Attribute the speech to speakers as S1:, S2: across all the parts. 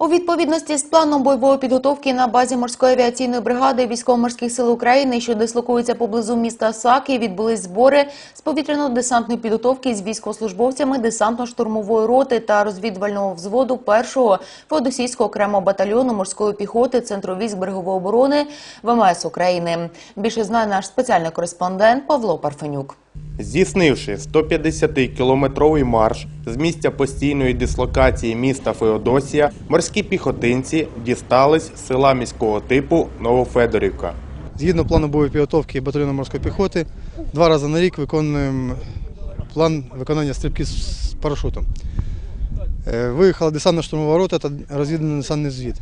S1: У відповідності з планом бойової підготовки на базі морської авіаційної бригади військово-морських сил України, що дислокується поблизу міста Саки, відбулись збори з повітряно-десантної підготовки з військовослужбовцями десантно-штурмової роти та розвідувального взводу першого Феодосійського окремого батальйону морської піхоти Центру військ берегової оборони ВМС України. Більше знає наш спеціальний кореспондент Павло Парфенюк.
S2: Здійснивши 150-кілометровий марш з місця постійної дислокації міста Феодосія, морські піхотинці дістались села міського типу Новофедорівка.
S3: Згідно плану бойової підготовки батальйону морської піхоти, два рази на рік виконуємо план виконання стрибків з парашутом. Е, Виїхала десантно-штурмова рота та розвідувально-десантний звід.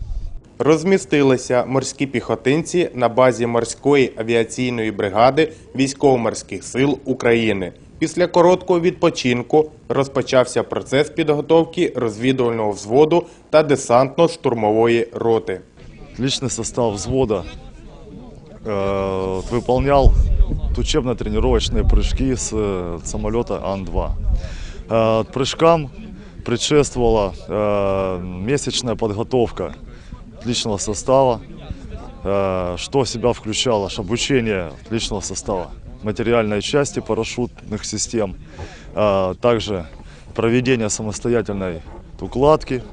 S2: Розмістилися морські піхотинці на базі морської авіаційної бригади військово-морських сил України. Після короткого відпочинку розпочався процес підготовки розвідувального взводу та десантно-штурмової роти.
S4: Личный состав взвода э, выполнял учебно-тренировочные прыжки с э, самолета Ан-2. Э, прыжкам предшествовала э, месячная подготовка личного состава, э, что в себя включало аж обучение личного состава, материальной части парашютных систем, э, также проведение самостоятельной укладки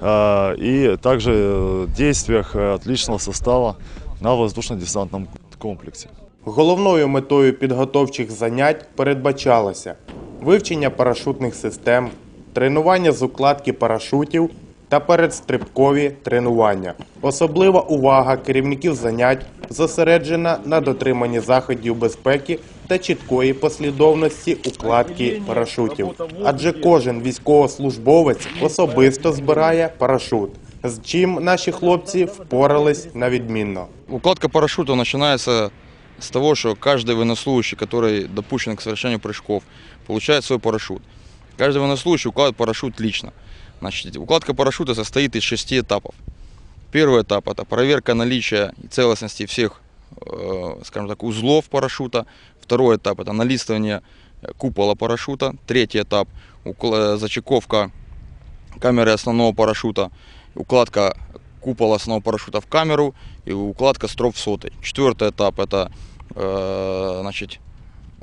S4: э, и также э, действиях э, от личного состава на воздушно-десантном комплексе.
S2: Головною метою підготовчих занять передбачалося вивчення парашутних систем, тренування з укладки парашутів та передстрибкові тренування. Особлива увага керівників занять зосереджена на дотриманні заходів безпеки та чіткої послідовності укладки парашутів. Адже кожен військовослужбовець особисто збирає парашут, з чим наші хлопці впорались на відмінно.
S5: Укладка парашюта начинается с того, что каждый военнослужащий, который допущен к совершению прыжков, получает свой парашют. Каждый военнослужащий укладывает парашют лично. Значит, укладка парашюта состоит из шести этапов. Первый этап – это проверка наличия и целостности всех, э, скажем так, узлов парашюта. Второй этап – это налистывание купола парашюта. Третий этап – зачековка камеры основного парашюта, укладка купола основного парашюта в камеру и укладка строп сотой. Четвертый этап это э, значит,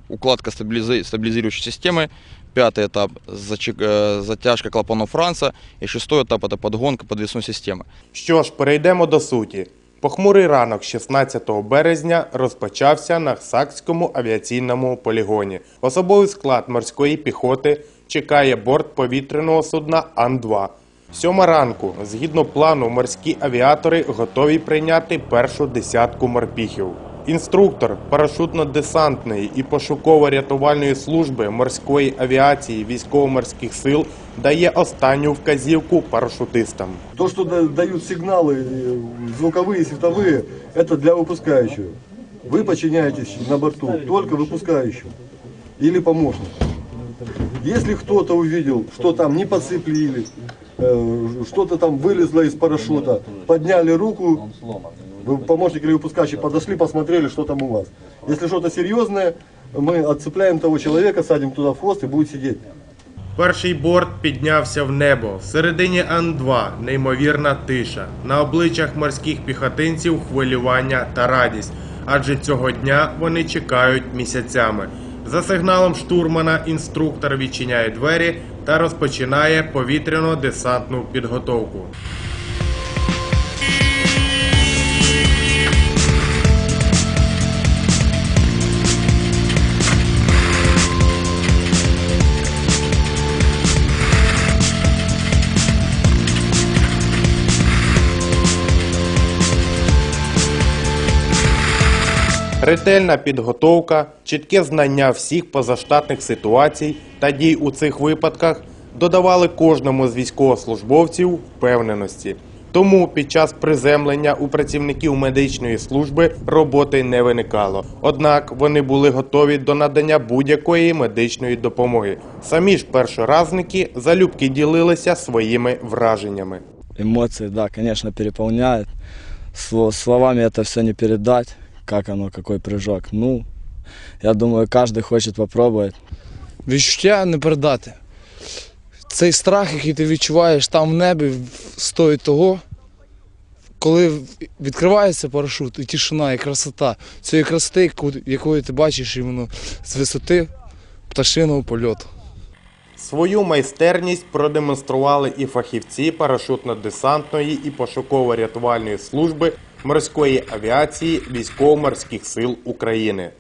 S5: укладка стабилизирующей системы. Пятый этап зачек- э, затяжка клапанов Франца. И шестой этап это подгонка подвесной системы.
S2: Що ж, перейдемо до суті. Похмурий ранок 16 березня розпочався на Сакському авіаційному полігоні. Особовий склад морської піхоти чекає борт повітряного судна Ан-2. Сьома ранку, згідно плану, морські авіатори готові прийняти першу десятку морпіхів. Інструктор парашутно-десантної і пошуково-рятувальної служби морської авіації військово-морських сил дає останню вказівку парашутистам.
S6: То, что да- дают сигналы э, звуковые, световые, это для выпускающего. Вы подчиняетесь на борту только выпускающему или помощнику. Если кто-то увидел, что там не подцеплили, э, что-то там вылезло из парашюта, подняли руку, вы, помощник или выпускающий подошли, посмотрели, что там у вас. Если что-то серьезное, мы отцепляем того человека, садим туда в хвост и будет сидеть.
S2: Перший борт піднявся в небо. Всередині Ан-2 неймовірна тиша. На обличчях морських піхотинців хвилювання та радість. Адже цього дня вони чекають місяцями. За сигналом штурмана інструктор відчиняє двері та розпочинає повітряно-десантну підготовку. Ретельна підготовка, чітке знання всіх позаштатних ситуацій та дій у цих випадках додавали кожному з військовослужбовців впевненості. Тому під час приземлення у працівників медичної служби роботи не виникало. Однак вони були готові до надання будь-якої медичної допомоги. Самі ж першоразники залюбки ділилися своїми враженнями.
S7: Эмоции, да, конечно, переполняет. Сло- Словами это все не передать, как оно, какой прыжок. Ну, я думаю, каждый хочет попробовать.
S8: Відчуття не передати. цей страх, який ти відчуваєш там в небі, стоїть того, коли відкривається парашут, і тишина, і красота. Цієї красоти, якої ти бачиш іменно з висоти пташиного польоту.
S2: Свою майстерність продемонстрували і фахівці парашутно-десантної і пошуково-рятувальної служби морської авіації військово-морських сил України.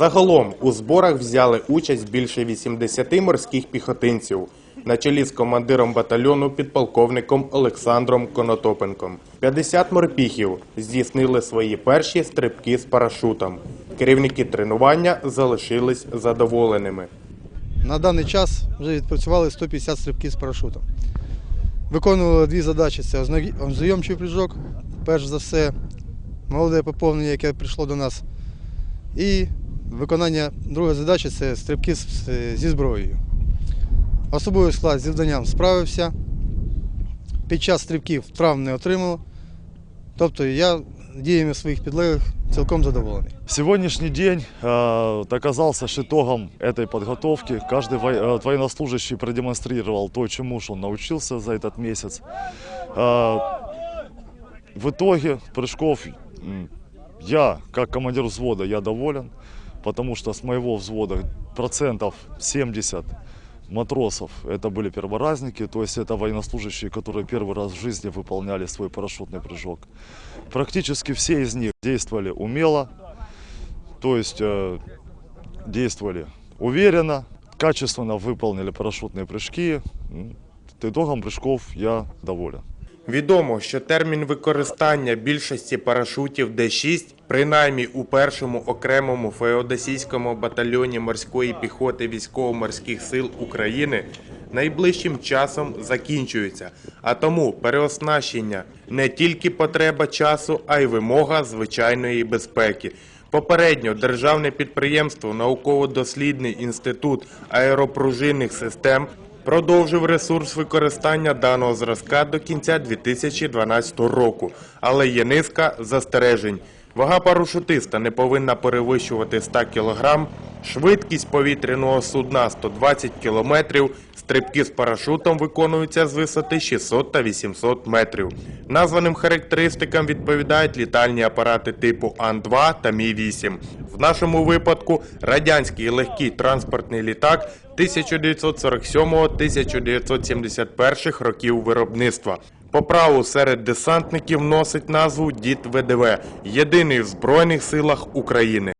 S2: Загалом у зборах взяли участь більше 80 морських піхотинців на чолі з командиром батальйону підполковником Олександром Конотопенком. 50 морпіхів здійснили свої перші стрибки з парашутом. Керівники тренування залишились задоволеними.
S3: На даний час вже відпрацювали 150 стрибків з парашутом. Виконували дві задачі: це озна- ознайомчий прыжок, перш за все, молоде поповнення, яке прийшло до нас. І виконання другої задачі це стрибки з- з- зі зброєю. Особовий склад з завданням справився. Під час стрибків травм не отримав. Тобто я діями своїх підлеглих цілком задоволений.
S4: Сегодняшний день э, оказался ж итогом этой подготовки. Каждый вой- э, военнослужащий продемонстрировал то, чему ж он научился за этот месяц. Э, в итоге прыжков м, я, как командир взвода, я доволен, Потому что с моего взвода процентов 70 матросов это были перворазники, то есть это военнослужащие, которые первый раз в жизни выполняли свой парашютный прыжок. Практически все из них действовали умело, то есть э, действовали уверенно, качественно выполнили парашютные прыжки. Итогом прыжков я доволен.
S2: Відомо, що термін використання більшості парашутів Д-6, принаймні у першому окремому феодосійському батальйоні морської піхоти військово-морських сил України, найближчим часом закінчується. А тому переоснащення не тільки потреба часу, а й вимога звичайної безпеки. Попередньо державне підприємство Науково-дослідний інститут аеропружинних систем продовжив ресурс використання даного зразка до кінця 2012 року, але є низка застережень. Вага парашутиста не повинна перевищувати 100 кг, швидкість повітряного судна 120 км, стрибки з парашутом виконуються з висоти 600 та 800 метрів. Названим характеристикам відповідають літальні апарати типу Ан-2 та Мі-8. В нашому випадку радянський легкий транспортний літак 1947-1971 років виробництва. По праву серед десантників носить назву ДІТ ВДВ, єдиний в Збройних силах України.